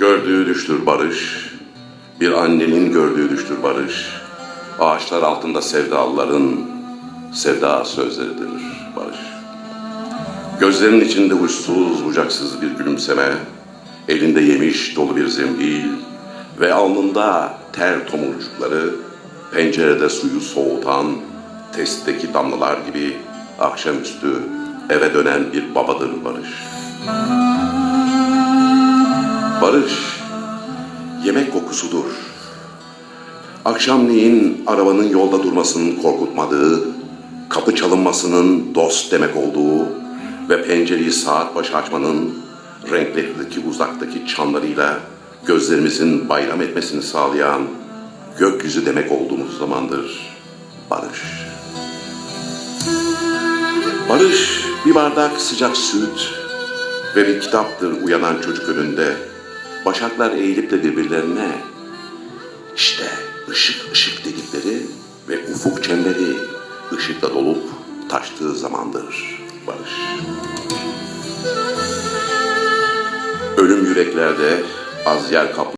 Gördüğü düştür barış, bir annenin gördüğü düştür barış. Ağaçlar altında sevdalıların sevda sözleridir barış. Gözlerinin içinde uçsuz bucaksız bir gülümseme, elinde yemiş dolu bir zembil ve alnında ter tomurcukları, pencerede suyu soğutan testteki damlalar gibi akşamüstü eve dönen bir babadır Barış. Barış, yemek kokusudur. Akşamleyin arabanın yolda durmasının korkutmadığı, kapı çalınmasının dost demek olduğu ve pencereyi saat başı açmanın renklerdeki uzaktaki çanlarıyla gözlerimizin bayram etmesini sağlayan gökyüzü demek olduğumuz zamandır barış. Barış bir bardak sıcak süt ve bir kitaptır uyanan çocuk önünde. Başaklar eğilip de birbirlerine işte ışık ışık dedikleri ve ufuk çemberi ışıkla dolup taştığı zamandır barış. Ölüm yüreklerde az yer kaplıyor.